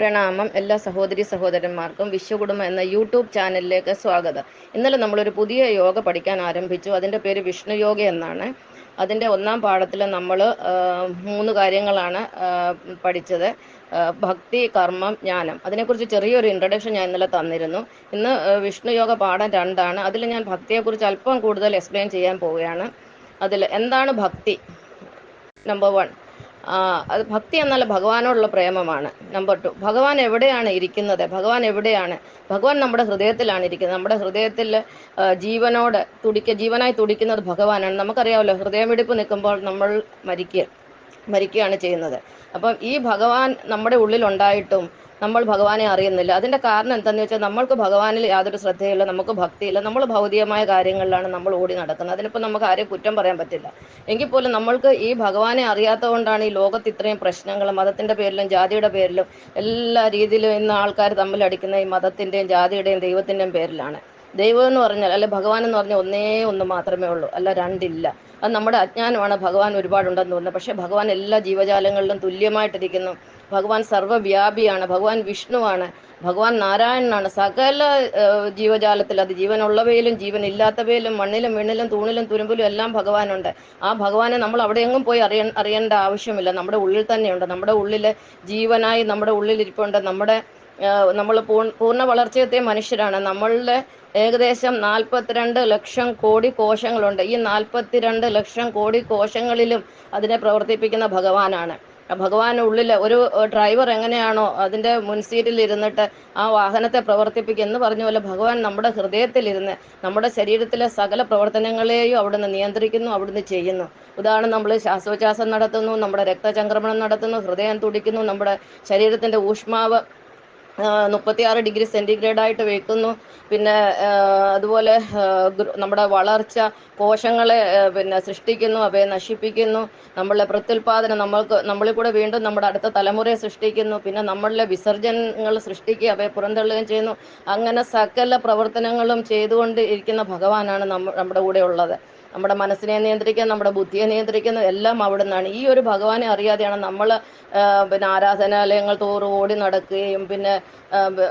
പ്രണാമം എല്ലാ സഹോദരി സഹോദരന്മാർക്കും വിശ്വകുടുംബം എന്ന യൂട്യൂബ് ചാനലിലേക്ക് സ്വാഗതം. ഇന്നലെ നമ്മളൊരു പുതിയ യോഗ പഠിക്കാൻ ആരംഭിച്ചു. അതിന്റെ പേര് വിഷ്ണു യോഗ എന്നാണ്. അതിന്റെ ഒന്നാം പാഠത്തിൽ നമ്മൾ മൂന്ന് കാര്യങ്ങളാണ് പഠിച്ചത്. ഭക്തി കർമ്മം ജ്ഞാനം. അതിനെക്കുറിച്ച് ചെറിയൊരു ഇൻട്രഡക്ഷൻ ഞാൻ ഇന്നലെ തന്നിരുന്നു. ഇന്ന് വിഷ്ണു യോഗ പാഠം രണ്ടാണ്. അതിൽ ഞാൻ ഭക്തിയെക്കുറിച്ച് അല്പം കൂടുതൽ എക്സ്പ്ലെയിൻ ചെയ്യാൻ പോവുകയാണ്. അതിൽ എന്താണ് ഭക്തി? നമ്പർ വൺ അത് ഭക്തി എന്നാൽ ഭഗവാനോടുള്ള പ്രേമമാണ്. നമ്പർ ടു ഭഗവാൻ എവിടെയാണ് ഇരിക്കുന്നത്? ഭഗവാൻ എവിടെയാണ്? ഭഗവാൻ നമ്മുടെ ഹൃദയത്തിലാണ് ഇരിക്കുന്നത്. നമ്മുടെ ഹൃദയത്തിൽ ജീവനോട് തുടിക്ക ജീവനായി തുടിക്കുന്നത് ഭഗവാനാണ്. നമുക്കറിയാമല്ലോ ഹൃദയമിടിപ്പ് നിൽക്കുമ്പോൾ നമ്മൾ മരിക്കുക മരിക്കുകയാണ് ചെയ്യുന്നത്. അപ്പം ഈ ഭഗവാൻ നമ്മുടെ ഉള്ളിലുണ്ടായിട്ടും നമ്മൾ ഭഗവാനെ അറിയുന്നില്ല. അതിന്റെ കാരണം എന്താണെന്ന് വെച്ചാൽ നമ്മൾക്ക് ഭഗവാനിൽ യാതൊരു ശ്രദ്ധയില്ല നമുക്ക് ഭക്തിയില്ല. നമ്മൾ ഭൗതികമായ കാര്യങ്ങളിലാണ് നമ്മൾ ഓടി നടക്കുന്നത്. അതിനിപ്പോൾ നമുക്ക് ആരെയും കുറ്റം പറയാൻ പറ്റില്ല. എങ്കിൽ പോലും നമ്മൾക്ക് ഈ ഭഗവാനെ അറിയാത്തതുകൊണ്ടാണ് ഈ ലോകത്ത് ഇത്രയും പ്രശ്നങ്ങൾ മതത്തിന്റെ പേരിലും ജാതിയുടെ പേരിലും എല്ലാ രീതിയിലും ഇന്ന് ആൾക്കാർ തമ്മിൽ അടിക്കുന്ന ഈ മതത്തിന്റെയും ജാതിയുടെയും ദൈവത്തിന്റെയും പേരിലാണ്. ദൈവം എന്ന് പറഞ്ഞാൽ അല്ലെ ഭഗവാൻ എന്ന് പറഞ്ഞാൽ ഒന്നേ ഒന്ന് മാത്രമേ ഉള്ളൂ അല്ല രണ്ടില്ല. അത് നമ്മുടെ അജ്ഞാനമാണ്. ഭഗവാൻ ഒരുപാടുണ്ടെന്ന് തോന്നുന്നത് പക്ഷേ ഭഗവാൻ എല്ലാ ജീവജാലങ്ങളിലും തുല്യമായിട്ടിരിക്കുന്നു. ഭഗവാൻ സർവവ്യാപിയാണ് ഭഗവാൻ വിഷ്ണുവാണ് ഭഗവാൻ നാരായണനാണ്. സകല ജീവജാലത്തിൽ അത് ജീവനുള്ളവയിലും ജീവൻ ഇല്ലാത്തവയിലും മണ്ണിലും വെണ്ണിലും തൂണിലും തുരുമ്പിലും എല്ലാം ഭഗവാനുണ്ട്. ആ ഭഗവാനെ നമ്മൾ അവിടെ എങ്ങും പോയി അറിയ അറിയേണ്ട ആവശ്യമില്ല. നമ്മുടെ ഉള്ളിൽ തന്നെയുണ്ട്. നമ്മുടെ ഉള്ളിലെ ജീവനായി നമ്മുടെ ഉള്ളിൽ ഇരിപ്പുണ്ട് നമ്മുടെ നമ്മൾ പൂർണ വളർച്ചയെത്തിയ മനുഷ്യരാണ്. നമ്മളുടെ ഏകദേശം നാൽപ്പത്തിരണ്ട് ലക്ഷം കോടി കോശങ്ങളുണ്ട്. ഈ നാൽപ്പത്തിരണ്ട് ലക്ഷം കോടി കോശങ്ങളിലും അതിനെ പ്രവർത്തിപ്പിക്കുന്ന ഭഗവാനാണ്. ആ ഭഗവാന്റെ ഉള്ളിൽ ഒരു ഡ്രൈവർ എങ്ങനെയാണോ അതിന്റെ മുൻസീറ്റിൽ ഇരുന്നിട്ട് ആ വാഹനത്തെ പ്രവർത്തിപ്പിക്കുക എന്ന് പറഞ്ഞ പോലെ ഭഗവാൻ നമ്മുടെ ഹൃദയത്തിലിരുന്ന് നമ്മുടെ ശരീരത്തിലെ സകല പ്രവർത്തനങ്ങളെയും അവിടുന്ന് നിയന്ത്രിക്കുന്നു അവിടുന്ന് ചെയ്യുന്നു. ഉദാഹരണം നമ്മൾ ശ്വാസോച്ഛ്വാസം നടത്തുന്നു നമ്മുടെ രക്തചംക്രമണം നടത്തുന്നു ഹൃദയം തുടിക്കുന്നു നമ്മുടെ ശരീരത്തിന്റെ ഊഷ്മാവ് മുപ്പത്തിയാറ് ഡിഗ്രി സെന്റിഗ്രേഡ് ആയിട്ട് വെക്കുന്നു പിന്നെ അതുപോലെ നമ്മുടെ വളർച്ച കോശങ്ങളെ പിന്നെ സൃഷ്ടിക്കുന്നു അവയെ നശിപ്പിക്കുന്നു. നമ്മളുടെ പ്രത്യുൽപാദനം നമ്മൾക്ക് നമ്മളിൽ കൂടെ വീണ്ടും നമ്മുടെ അടുത്ത തലമുറയെ സൃഷ്ടിക്കുന്നു. പിന്നെ നമ്മളിലെ വിസർജനങ്ങൾ സൃഷ്ടിക്കുക അവയെ പുറന്തള്ളുകയും ചെയ്യുന്നു. അങ്ങനെ സകല പ്രവർത്തനങ്ങളും ചെയ്തുകൊണ്ട് ഇരിക്കുന്ന ഭഗവാനാണ് നമ്മ നമ്മുടെ കൂടെ ഉള്ളത് നമ്മുടെ മനസ്സിനെ നിയന്ത്രിക്കാൻ നമ്മുടെ ബുദ്ധിയെ നിയന്ത്രിക്കുന്ന എല്ലാം അവിടെ നിന്നാണ് ഈ ഒരു ഭഗവാനെ അറിയാതെയാണ് നമ്മൾ പിന്നെ ആരാധനാലയങ്ങൾ തോറും ഓടി നടക്കുകയും പിന്നെ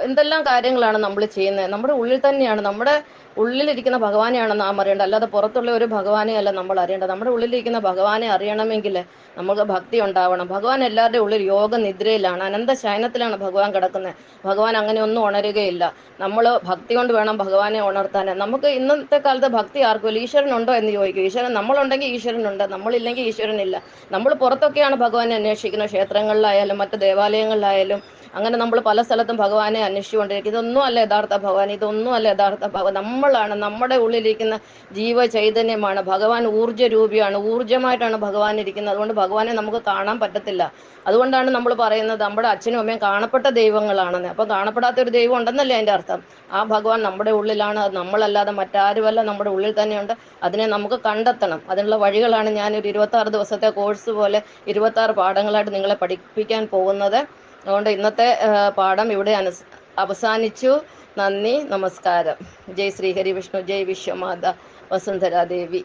എന്തെല്ലാം കാര്യങ്ങളാണ് നമ്മൾ ചെയ്യുന്നത്. നമ്മുടെ ഉള്ളിൽ തന്നെയാണ് നമ്മുടെ ഉള്ളിലിരിക്കുന്ന ഭഗവാനെയാണ് നാം അറിയേണ്ടത്. അല്ലാതെ പുറത്തുള്ള ഒരു ഭഗവാനെ അല്ല നമ്മൾ അറിയേണ്ടത്. നമ്മുടെ ഉള്ളിലിരിക്കുന്ന ഭഗവാനെ അറിയണമെങ്കിൽ നമുക്ക് ഭക്തി ഉണ്ടാവണം. ഭഗവാൻ എല്ലാവരുടെയും ഉള്ളിൽ യോഗ നിദ്രയിലാണ് അനന്ത ശയനത്തിലാണ് ഭഗവാൻ കിടക്കുന്നത്. ഭഗവാൻ അങ്ങനെ ഒന്നും ഉണരുകയില്ല. നമ്മൾ ഭക്തി കൊണ്ട് വേണം ഭഗവാനെ ഉണർത്താൻ. നമുക്ക് ഇന്നത്തെ കാലത്ത് ഭക്തി ആർക്കും ഈശ്വരനുണ്ടോ എന്ന് ചോദിക്കും. ഈശ്വരൻ നമ്മളുണ്ടെങ്കിൽ ഈശ്വരനുണ്ട് നമ്മളില്ലെങ്കിൽ ഈശ്വരനില്ല. നമ്മൾ പുറത്തൊക്കെയാണ് ഭഗവാനെ അന്വേഷിക്കുന്നത്. ക്ഷേത്രങ്ങളിലായാലും മറ്റ് ദേവാലയങ്ങളിലായാലും അങ്ങനെ നമ്മൾ പല സ്ഥലത്തും ഭഗവാനെ അന്വേഷിച്ചുകൊണ്ടിരിക്കും. ഇതൊന്നും അല്ല യഥാർത്ഥ ഭഗവാൻ ഇതൊന്നും അല്ല യഥാർത്ഥ ഭഗവാൻ. നമ്മളാണ് നമ്മുടെ ഉള്ളിലിരിക്കുന്ന ജീവ ചൈതന്യമാണ് ഭഗവാൻ ഊർജ രൂപിയാണ് ഊർജമായിട്ടാണ് ഭഗവാൻ ഇരിക്കുന്നത്. അതുകൊണ്ട് ഭഗവാനെ നമുക്ക് കാണാൻ പറ്റത്തില്ല. അതുകൊണ്ടാണ് നമ്മൾ പറയുന്നത് നമ്മുടെ അച്ഛനും അമ്മയും കാണപ്പെട്ട ദൈവങ്ങളാണെന്ന്. അപ്പൊ കാണപ്പെടാത്ത ഒരു ദൈവം ഉണ്ടെന്നല്ലേ അതിന്റെ അർത്ഥം? ആ ഭഗവാൻ നമ്മുടെ ഉള്ളിലാണ്. അത് നമ്മളല്ലാതെ മറ്റാരുമല്ല നമ്മുടെ ഉള്ളിൽ തന്നെയുണ്ട്. അതിനെ നമുക്ക് കണ്ടെത്തണം. അതിനുള്ള വഴികളാണ് ഞാൻ ഒരു ഇരുപത്തി ആറ് ദിവസത്തെ കോഴ്സ് പോലെ ഇരുപത്തി ആറ് പാഠങ്ങളായിട്ട് നിങ്ങളെ പഠിപ്പിക്കാൻ പോകുന്നത്. അതുകൊണ്ട് ഇന്നത്തെ പാഠം ഇവിടെ അനുസ് അവസാനിച്ചു. നന്ദി നമസ്കാരം. ജയ് ശ്രീഹരി വിഷ്ണു ജയ് വിശ്വമാത വസുന്ധരാ ദേവി